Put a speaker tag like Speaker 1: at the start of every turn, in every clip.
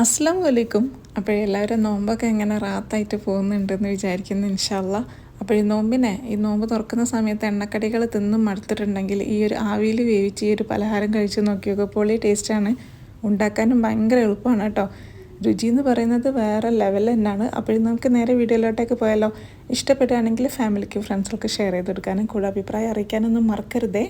Speaker 1: അസ്സാം വലൈക്കും അപ്പോൾ എല്ലാവരും നോമ്പൊക്കെ എങ്ങനെ റാത്തായിട്ട് പോകുന്നുണ്ടെന്ന് വിചാരിക്കുന്നു ഇൻഷല്ല അപ്പോൾ ഈ നോമ്പിനെ ഈ നോമ്പ് തുറക്കുന്ന സമയത്ത് എണ്ണക്കടികൾ തിന്നും മടുത്തിട്ടുണ്ടെങ്കിൽ ഈ ഒരു ആവിയിൽ വേവിച്ച് ഈ ഒരു പലഹാരം കഴിച്ച് നോക്കിയൊക്കെ പൊളി ടേസ്റ്റാണ്. ഉണ്ടാക്കാനും ഭയങ്കര എളുപ്പമാണ് കേട്ടോ. രുചി എന്ന് പറയുന്നത് വേറെ ലെവൽ തന്നെയാണ്. അപ്പോൾ നമുക്ക് നേരെ വീഡിയോയിലോട്ടേക്ക് പോയാലോ. ഇഷ്ടപ്പെടുകയാണെങ്കിൽ ഫാമിലിക്ക് ഫ്രണ്ട്സിലേക്ക് ഷെയർ ചെയ്ത് കൊടുക്കാനും കൂടെ അഭിപ്രായം അറിയിക്കാനൊന്നും മറക്കരുതേ.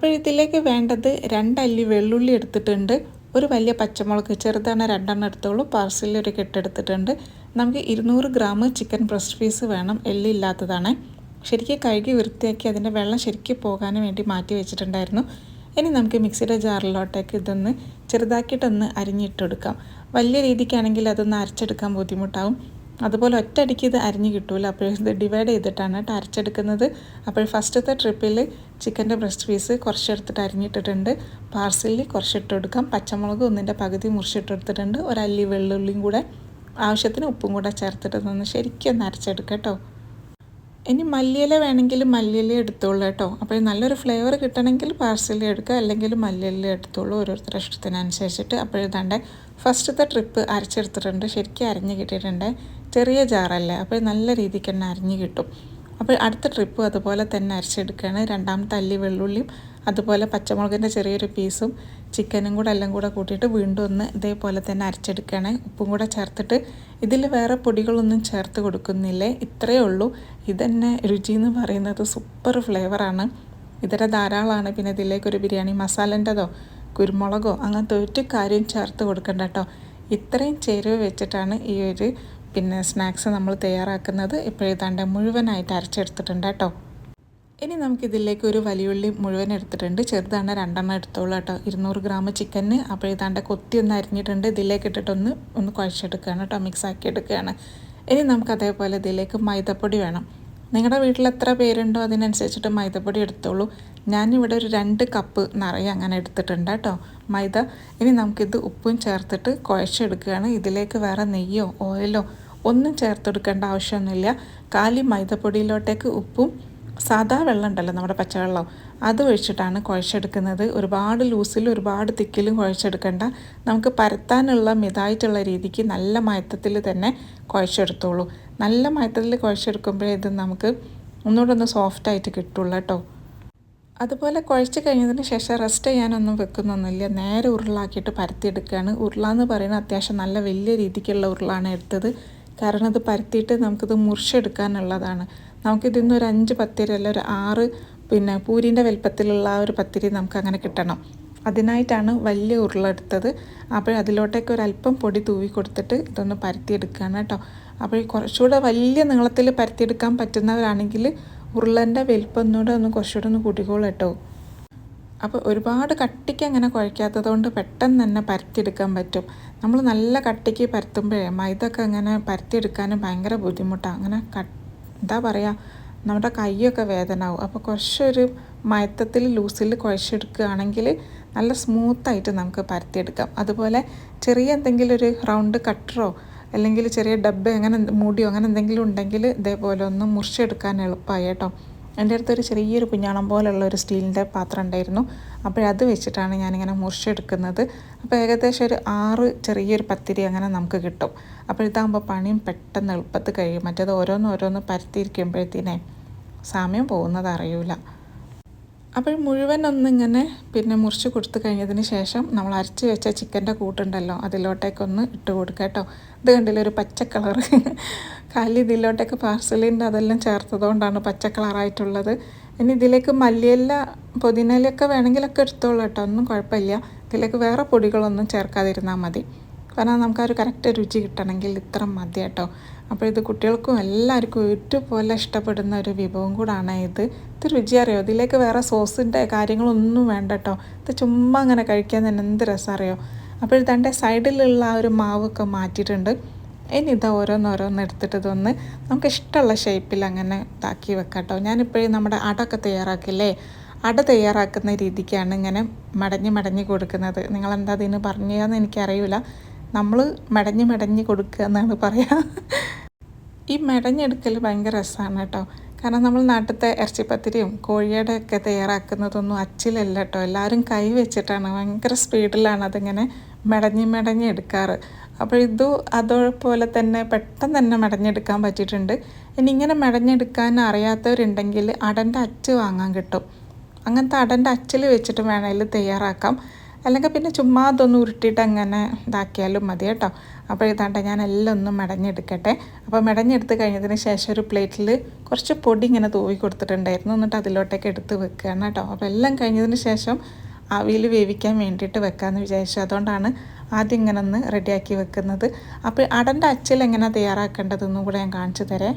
Speaker 1: അപ്പോൾ വേണ്ടത് രണ്ടല്ലി വെള്ളുള്ളി എടുത്തിട്ടുണ്ട്. ഒരു വലിയ പച്ചമുളക് ചെറുതാണ് രണ്ടെണ്ണം എടുത്തോളൂ. പാർസലിൽ ഒരു കെട്ടെടുത്തിട്ടുണ്ട് നമുക്ക് ഇരുന്നൂറ് ഗ്രാം ചിക്കൻ ബ്രസ്റ്റ് പീസ് വേണം. എല്ലില്ലാത്തതാണ് ശരിക്കും കഴുകി വൃത്തിയാക്കി അതിന്റെ വെള്ളം ശരിക്കും പോകാൻ വേണ്ടി മാറ്റി വെച്ചിട്ടുണ്ടായിരുന്നു. ഇനി നമുക്ക് മിക്സിയുടെ ജാറിലോട്ടേക്ക് ഇതൊന്ന് ചെറുതാക്കിയിട്ടൊന്ന് അരിഞ്ഞിട്ടെടുക്കാം വലിയ രീതിക്കാണെങ്കിൽ അതൊന്ന് അരച്ചെടുക്കാൻ ബുദ്ധിമുട്ടാവും. അതുപോലെ ഒറ്റയടിക്ക് ഇത് അരിഞ്ഞ് കിട്ടൂല. അപ്പോൾ ഇത് ഡിവൈഡ് ചെയ്തിട്ടാണ് കേട്ടോ അരച്ചെടുക്കുന്നത്. അപ്പോൾ ഫസ്റ്റത്തെ ട്രിപ്പിൽ ചിക്കന്റെ ബ്രസ്റ്റ് പീസ് കുറച്ചെടുത്തിട്ട് അരിഞ്ഞിട്ടിട്ടുണ്ട്. പാർസലിൽ കുറച്ചിട്ട് കൊടുക്കാം. പച്ചമുളക് ഒന്നിന്റെ പകുതി മുറിച്ചിട്ടെടുത്തിട്ടുണ്ട് ഒരല്ലി വെള്ളുള്ളിയും കൂടെ ആവശ്യത്തിന് ഉപ്പും കൂടെ ചേർത്തിട്ട് നിന്ന് ശരിക്കും ഒന്ന് അരച്ചെടുക്കാം കേട്ടോ. ഇനി മല്ലിയില വേണമെങ്കിൽ മല്ലിയില എടുത്തോളൂ കേട്ടോ. അപ്പോൾ നല്ലൊരു ഫ്ലേവർ കിട്ടണമെങ്കിൽ പാർസലി എടുക്കുക. അല്ലെങ്കിൽ മല്ലിയില എടുത്തോളൂ ഓരോരുത്തരുടെ ഇഷ്ടത്തിനനുസരിച്ചിട്ട്. അപ്പോഴേതാണ്ട് ഫസ്റ്റത്തെ ട്രിപ്പ് അരച്ചെടുത്തിട്ടുണ്ട്. ശരിക്കും അരഞ്ഞ് കിട്ടിയിട്ടുണ്ട്. ചെറിയ ജാറല്ലേ അപ്പോൾ നല്ല രീതിക്ക് തന്നെ അരിഞ്ഞ് കിട്ടും. അപ്പോൾ അടുത്ത ട്രിപ്പ് അതുപോലെ തന്നെ അരച്ചെടുക്കുകയാണ്. രണ്ടാമത്തെ അല്ലി വെള്ളുള്ളിയും അതുപോലെ പച്ചമുളകിന്റെ ചെറിയൊരു പീസും ചിക്കനും കൂടെ എല്ലാം കൂടെ കൂട്ടിയിട്ട് വീണ്ടും ഒന്ന് ഇതേപോലെ തന്നെ അരച്ചെടുക്കുകയാണ്. ഉപ്പും കൂടെ ചേർത്തിട്ട് ഇതിൽ വേറെ പൊടികളൊന്നും ചേർത്ത് കൊടുക്കുന്നില്ലേ? ഇത്രയേ ഉള്ളൂ. ഇതന്നെ രുചി എന്ന് പറയുന്നത് സൂപ്പർ ഫ്ലേവറാണ് ഇതര ധാരാളമാണ്. പിന്നെ ഇതിലേക്കൊരു ബിരിയാണി മസാലന്റെതോ കുരുമുളകോ അങ്ങനത്തെ ഒരു കാര്യം ചേർത്ത് കൊടുക്കണ്ട കേട്ടോ. ഇത്രയും ചേരുവ വെച്ചിട്ടാണ് ഈ ഒരു പിന്നെ സ്നാക്സ് നമ്മൾ തയ്യാറാക്കുന്നത് ഇപ്പോഴേ ഇപ്പോഴേതാണ്ട് മുഴുവനായിട്ട് അരച്ചെടുത്തിട്ടുണ്ട് കേട്ടോ. ഇനി നമുക്കിതിലേക്ക് ഒരു വലിയുള്ളി മുഴുവൻ എടുത്തിട്ടുണ്ട്. ചെറുതാണ് രണ്ടെണ്ണം എടുത്തോളൂ കേട്ടോ. ഇരുന്നൂറ് ഗ്രാം ചിക്കന്. അപ്പോഴേതാണ്ട് കൊത്തി ഒന്ന് അരിഞ്ഞിട്ടുണ്ട്. ഇതിലേക്ക് ഇട്ടിട്ടൊന്ന് ഒന്ന് കുഴച്ചെടുക്കുകയാണ് കേട്ടോ. മിക്സ് ആക്കി എടുക്കുകയാണ്. ഇനി നമുക്ക് അതേപോലെ ഇതിലേക്ക് മൈദപ്പൊടി വേണം. നിങ്ങളുടെ വീട്ടിൽ എത്ര പേരുണ്ടോ? അതിനനുസരിച്ചിട്ട് മൈദപ്പൊടി എടുത്തോളൂ. ഞാനിവിടെ ഒരു രണ്ട് കപ്പ് നിറയെ അങ്ങനെ എടുത്തിട്ടുണ്ട് കേട്ടോ. മൈദ. ഇനി നമുക്കിത് ഉപ്പും ചേർത്തിട്ട് കുഴച്ചെടുക്കുകയാണ്. ഇതിലേക്ക് വേറെ നെയ്യോ ഓയിലോ ഒന്നും ചേർത്തെടുക്കേണ്ട ആവശ്യമൊന്നുമില്ല. കാലി മൈദപ്പൊടിയിലോട്ടേക്ക് ഉപ്പും സാധാ വെള്ളം ഉണ്ടല്ലോ നമ്മുടെ പച്ചവെള്ളം. അത് ഒഴിച്ചിട്ടാണ് കുഴച്ചെടുക്കുന്നത്. ഒരുപാട് ലൂസിലും ഒരുപാട് തിക്കിലും കുഴച്ചെടുക്കേണ്ട. നമുക്ക് പരത്താനുള്ള മിതായിട്ടുള്ള രീതിക്ക് നല്ല മയത്തത്തിൽ തന്നെ കുഴച്ചെടുത്തോളൂ. നല്ല മയത്തത്തിൽ കുഴച്ചെടുക്കുമ്പോഴേ ഇത് നമുക്ക് ഒന്നുകൂടെ ഒന്ന് സോഫ്റ്റായിട്ട് കിട്ടുള്ളൂ കേട്ടോ. അതുപോലെ കുഴച്ച് കഴിഞ്ഞതിന് ശേഷം റെസ്റ്റ് ചെയ്യാനൊന്നും വെക്കുന്നൊന്നുമില്ല. നേരെ ഉരുളാക്കിയിട്ട് പരത്തിയെടുക്കുകയാണ്. ഉരുള എന്ന് പറയുന്നത് അത്യാവശ്യം നല്ല വലിയ രീതിക്കുള്ള ഉരുളാണ് എടുത്തത്. കാരണം ഇത് പരത്തിയിട്ട് നമുക്കിത് മുറിച്ചെടുക്കാനുള്ളതാണ്. നമുക്കിതിന്ന് ഒരു അഞ്ച് പത്തിരി അല്ല ഒരു ആറ് പിന്നെ പൂരിന്റെ വലിപ്പത്തിലുള്ള ആ ഒരു പത്തിരി നമുക്ക് അങ്ങനെ കിട്ടണം. അതിനായിട്ടാണ് വലിയ ഉരുളെടുത്തത് അപ്പോൾ അതിലോട്ടേക്ക് അല്പം പൊടി തൂവി കൊടുത്തിട്ട് ഇതൊന്ന് പരത്തിയെടുക്കുകയാണ് കേട്ടോ. അപ്പോൾ കുറച്ചുകൂടെ വലിയ നീളത്തിൽ പരത്തിയെടുക്കാൻ പറ്റുന്നവരാണെങ്കിൽ ഉരുളന്റെ വലിപ്പം ഒന്നുകൂടെ ഒന്ന് കുറച്ചുകൂടെ ഒന്ന് കൂട്ടിക്കോളൂ കേട്ടോ. അപ്പോൾ ഒരുപാട് കട്ടിക്ക് അങ്ങനെ കുഴക്കാത്തത് കൊണ്ട് പെട്ടെന്ന് തന്നെ പരത്തിയെടുക്കാൻ പറ്റും. നമ്മൾ നല്ല കട്ടിക്ക് പരത്തുമ്പോഴേ മൈദൊക്കെ അങ്ങനെ പരത്തിയെടുക്കാനും ഭയങ്കര ബുദ്ധിമുട്ടാണ് അങ്ങനെ എന്താ പറയുക നമ്മുടെ കൈയൊക്കെ വേദനാവും. അപ്പോൾ കുറച്ചൊരു മയത്തത്തിൽ ലൂസിൽ കുഴച്ചെടുക്കുകയാണെങ്കിൽ നല്ല സ്മൂത്തായിട്ട് നമുക്ക് പരത്തിയെടുക്കാം. അതുപോലെ ചെറിയ എന്തെങ്കിലും ഒരു റൗണ്ട് കട്ടറോ അല്ലെങ്കിൽ ചെറിയ ഡബ്ബ അങ്ങനെ മൂടിയോ അങ്ങനെ എന്തെങ്കിലും ഉണ്ടെങ്കിൽ ഇതേപോലെ ഒന്ന് മുറിച്ചെടുക്കാൻ എളുപ്പമായി കേട്ടോ. എന്റെ അടുത്തൊരു ചെറിയൊരു കുഞ്ഞാണം പോലുള്ള ഒരു സ്റ്റീലിന്റെ പാത്രം ഉണ്ടായിരുന്നു. അപ്പോഴത് വെച്ചിട്ടാണ് ഞാനിങ്ങനെ മുറിച്ചെടുക്കുന്നത് അപ്പോൾ ഏകദേശം ഒരു ആറ് ചെറിയൊരു പത്തിരി അങ്ങനെ നമുക്ക് കിട്ടും. അപ്പോൾ ഇതാകുമ്പോൾ പണിയും പെട്ടെന്ന് എളുപ്പത്തിൽ കഴിയും. മറ്റേത് ഓരോന്ന് ഓരോന്ന് പരത്തിയിരിക്കുമ്പോഴത്തേനെ സമയം പോകുന്നത് അറിയില്ല അപ്പോൾ മുഴുവൻ ഒന്നിങ്ങനെ പിന്നെ മുറിച്ച് കൊടുത്തു കഴിഞ്ഞതിന് ശേഷം നമ്മൾ അരച്ച് വെച്ച ചിക്കന്റെ കൂട്ടുണ്ടല്ലോ അതിലോട്ടേക്കൊന്ന് ഇട്ട് കൊടുക്കുക കേട്ടോ. ഇത് കണ്ടില്ല ഒരു പച്ച കളർ? കാലി ഇതിലോട്ടേക്ക് പാർസലിന്റെ അതെല്ലാം ചേർത്തതുകൊണ്ടാണ് പച്ച കളറായിട്ടുള്ളത്. ഇനി ഇതിലേക്ക് മല്ലിയില പുതിനയിലൊക്കെ വേണമെങ്കിലൊക്കെ എടുത്തോളൂ കേട്ടോ ഒന്നും കുഴപ്പമില്ല. ഇതിലേക്ക് വേറെ പൊടികളൊന്നും ചേർക്കാതിരുന്നാൽ മതി. കാരണം നമുക്കൊരു കറക്റ്റ് രുചി കിട്ടണമെങ്കിൽ ഇത്ര മതി കേട്ടോ. അപ്പോൾ ഇത് കുട്ടികൾക്കും എല്ലാവർക്കും ഒരുപോലെ ഇഷ്ടപ്പെടുന്ന ഒരു വിഭവം കൂടാണ് ഇത്. ഇത് രുചി അറിയോ? ഇതിലേക്ക് വേറെ സോസിന്റെ കാര്യങ്ങളൊന്നും വേണ്ട കേട്ടോ. ഇത് ചുമ്മാ അങ്ങനെ കഴിക്കാൻ തന്നെ എന്ത് രസം അറിയോ? അപ്പോൾ ഇതാണ്ട് സൈഡിലുള്ള ആ ഒരു മാവൊക്കെ മാറ്റിയിട്ടുണ്ട്. ഇനി ഇത് ഓരോന്നോരോന്ന് എടുത്തിട്ട് ഇതൊന്ന് നമുക്ക് ഇഷ്ടമുള്ള ഷേപ്പിൽ അങ്ങനെ ഇതാക്കി വെക്കാം കേട്ടോ. ഞാനിപ്പോഴും നമ്മുടെ അടൊക്കെ തയ്യാറാക്കില്ലേ? അട തയ്യാറാക്കുന്ന രീതിക്കാണ് ഇങ്ങനെ മടഞ്ഞ് മടഞ്ഞ് കൊടുക്കുന്നത്. നിങ്ങളെന്താ അതിന് പറഞ്ഞതെന്ന് എനിക്കറിയില്ല. നമ്മൾ മടഞ്ഞ് മടഞ്ഞ് കൊടുക്കുക എന്നാണ് പറയുക ഈ മെടഞ്ഞെടുക്കൽ ഭയങ്കര രസമാണ് കേട്ടോ. കാരണം നമ്മൾ നാട്ടിലത്തെ ഇറച്ചിപ്പത്തിരിയും കോഴിയുടെ ഒക്കെ തയ്യാറാക്കുന്നതൊന്നും അച്ചിലല്ല കേട്ടോ. എല്ലാവരും കൈ വെച്ചിട്ടാണ്. ഭയങ്കര സ്പീഡിലാണ് അതിങ്ങനെ മെടഞ്ഞ് മെടഞ്ഞ് എടുക്കാറ്. അപ്പോൾ ഇത് അതുപോലെ തന്നെ പെട്ടെന്ന് തന്നെ മെടഞ്ഞെടുക്കാൻ പറ്റിയിട്ടുണ്ട്. ഇനി ഇങ്ങനെ മെടഞ്ഞെടുക്കാൻ അറിയാത്തവരുണ്ടെങ്കിൽ അടന്റെ അച്ച് വാങ്ങാൻ കിട്ടും. അങ്ങനത്തെ അടന്റെ അച്ചിൽ വെച്ചിട്ട് വേണമെങ്കിൽ തയ്യാറാക്കാം. അല്ലെങ്കിൽ പിന്നെ ചുമ്മാ ഉരുട്ടിയിട്ട് അങ്ങനെ ഇതാക്കിയാലും മതി കേട്ടോ. അപ്പോൾ ഇതാണ്ട് ഞാൻ എല്ലാം ഒന്ന് മെടഞ്ഞെടുക്കട്ടെ അപ്പോൾ മെടഞ്ഞെടുത്ത് കഴിഞ്ഞതിന് ശേഷം ഒരു പ്ലേറ്റിൽ കുറച്ച് പൊടി ഇങ്ങനെ തൂവി കൊടുത്തിട്ടുണ്ടായിരുന്നു. എന്നിട്ട് അതിലോട്ടേക്ക് എടുത്ത് വെക്കുകയാണ് കേട്ടോ. അപ്പോൾ എല്ലാം കഴിഞ്ഞതിന് ശേഷം അവിയിൽ വേവിക്കാൻ വേണ്ടിയിട്ട് വെക്കാമെന്ന് വിചാരിച്ചു. അതുകൊണ്ടാണ് ആദ്യം ഇങ്ങനെ ഒന്ന് റെഡിയാക്കി വെക്കുന്നത്. അപ്പോൾ അടന്റെ അച്ചിൽ എങ്ങനെ തയ്യാറാക്കേണ്ടതെന്നും കൂടെ ഞാൻ കാണിച്ചു തരാം.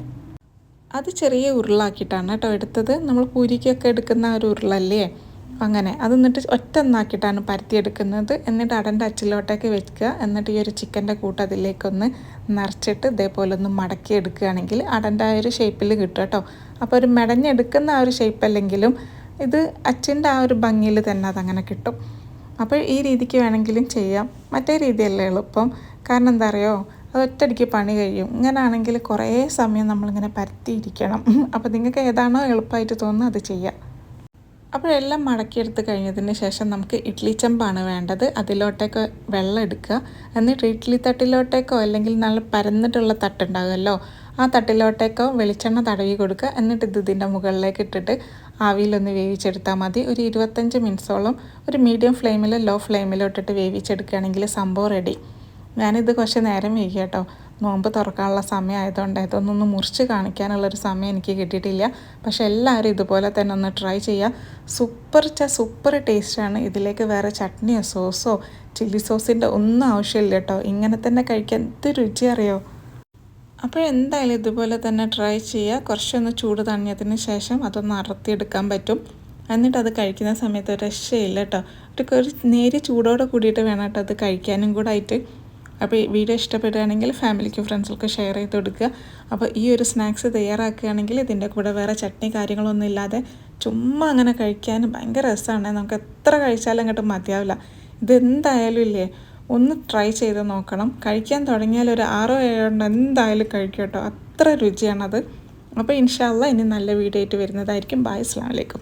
Speaker 1: അത് ചെറിയ ഉരുളാക്കിയിട്ടാണ് കേട്ടോ എടുത്തത്. നമ്മൾ പൂരിക്കൊക്കെ എടുക്കുന്ന ഒരു ഉരുളല്ലേ അങ്ങനെ. അത് എന്നിട്ട് ഒറ്റ ഒന്നാക്കിയിട്ടാണ് പരത്തിയെടുക്കുന്നത്. എന്നിട്ട് അടന്റെ അച്ചിലോട്ടേക്ക് വെക്കുക. എന്നിട്ട് ഈ ഒരു ചിക്കന്റെ കൂട്ട് അതിലേക്കൊന്ന് നിറച്ചിട്ട് ഇതേപോലെ ഒന്ന് മടക്കി എടുക്കുകയാണെങ്കിൽ അടന്റെ ആ ഒരു ഷേപ്പിൽ കിട്ടും കേട്ടോ. അപ്പോൾ ഒരു മെടഞ്ഞെടുക്കുന്ന ആ ഒരു ഷേപ്പ് അല്ലെങ്കിലും ഇത് അച്ഛന്റെ ആ ഒരു ഭംഗിയിൽ തന്നെ അതങ്ങനെ കിട്ടും. അപ്പോൾ ഈ രീതിക്ക് വേണമെങ്കിലും ചെയ്യാം. മറ്റേ രീതിയല്ലേ എളുപ്പം കാരണം എന്താ അറിയോ? അത് ഒറ്റയടിക്ക് പണി കഴിയും. ഇങ്ങനെ ആണെങ്കിൽ കുറേ സമയം നമ്മളിങ്ങനെ പരത്തിയിരിക്കണം. അപ്പോൾ നിങ്ങൾക്ക് ഏതാണോ എളുപ്പമായിട്ട് തോന്നുന്നത് അത് ചെയ്യാം. അപ്പോഴെല്ലാം മടക്കിയെടുത്ത് കഴിഞ്ഞതിന് ശേഷം നമുക്ക് ഇഡ്ലി ചെമ്പാണ് വേണ്ടത്. അതിലോട്ടേക്ക് വെള്ളം എടുക്കുക. എന്നിട്ട് ഇഡ്ലി തട്ടിലോട്ടേക്കോ അല്ലെങ്കിൽ നല്ല പരന്നിട്ടുള്ള തട്ടുണ്ടാകുമല്ലോ ആ തട്ടിലോട്ടേക്കോ വെളിച്ചെണ്ണ തടവി കൊടുക്കുക. എന്നിട്ട് ഇത് ഇതിന്റെ മുകളിലേക്ക് ഇട്ടിട്ട് ആവിയിലൊന്ന് വേവിച്ചെടുത്താൽ മതി. ഒരു ഇരുപത്തഞ്ച് മിനിറ്റ്സോളം ഒരു മീഡിയം ഫ്ലെയിമിൽ ലോ ഫ്ലെയിമിലോട്ടിട്ട് വേവിച്ചെടുക്കുകയാണെങ്കിൽ സംഭവം റെഡി ഞാനിത് കുറച്ച് നേരം വേവിക്കാം കേട്ടോ നോമ്പ് തുറക്കാനുള്ള സമയമായതുകൊണ്ട് ഇതൊന്നൊന്ന് മുറിച്ച് കാണിക്കാനുള്ളൊരു സമയം എനിക്ക് കിട്ടിയിട്ടില്ല. പക്ഷേ എല്ലാവരും ഇതുപോലെ തന്നെ ഒന്ന് ട്രൈ ചെയ്യുക. സൂപ്പർ ച സൂപ്പർ ടേസ്റ്റാണ്. ഇതിലേക്ക് വേറെ ചട്നിയോ സോസോ ചില്ലി സോസിന്റെ ഒന്നും ആവശ്യമില്ല കേട്ടോ. ഇങ്ങനെ തന്നെ കഴിക്കാൻ എന്ത് രുചി അറിയോ? അപ്പോൾ എന്തായാലും ഇതുപോലെ തന്നെ ട്രൈ ചെയ്യുക. കുറച്ചൊന്ന് ചൂട് തണിഞ്ഞതിന് ശേഷം അതൊന്ന് അറുത്തിയെടുക്കാൻ പറ്റും. എന്നിട്ട് അത് കഴിക്കുന്ന സമയത്ത് രക്ഷയില്ല കേട്ടോ. ഒരു നേരിയ ചൂടോടെ കൂടിയിട്ട് വേണം കേട്ടോ അത് കഴിക്കാനും കൂടെ ആയിട്ട് അപ്പോൾ ഈ വീഡിയോ ഇഷ്ടപ്പെടുകയാണെങ്കിൽ ഫാമിലിക്കും ഫ്രണ്ട്സിൽക്കും ഷെയർ ചെയ്ത് കൊടുക്കുക. അപ്പോൾ ഈ ഒരു സ്നാക്സ് തയ്യാറാക്കുകയാണെങ്കിൽ ഇതിന്റെ കൂടെ വേറെ ചട്നി കാര്യങ്ങളൊന്നും ഇല്ലാതെ ചുമ്മാ അങ്ങനെ കഴിക്കാൻ ഭയങ്കര രസമാണ്. നമുക്ക് എത്ര കഴിച്ചാലും അങ്ങോട്ട് മതിയാവില്ല. ഇതെന്തായാലും ഇല്ലേ? ഒന്ന് ട്രൈ ചെയ്ത് നോക്കണം. കഴിക്കാൻ തുടങ്ങിയാൽ ഒരു ആറോ ഏഴോ എന്തായാലും കഴിക്കും കേട്ടോ. അത്ര രുചിയാണത്. അപ്പോൾ ഇൻഷാല്ല ഇനി നല്ല വീഡിയോ ആയിട്ട് വരുന്നതായിരിക്കും. ബായ് അസ്ലാം വലൈക്കും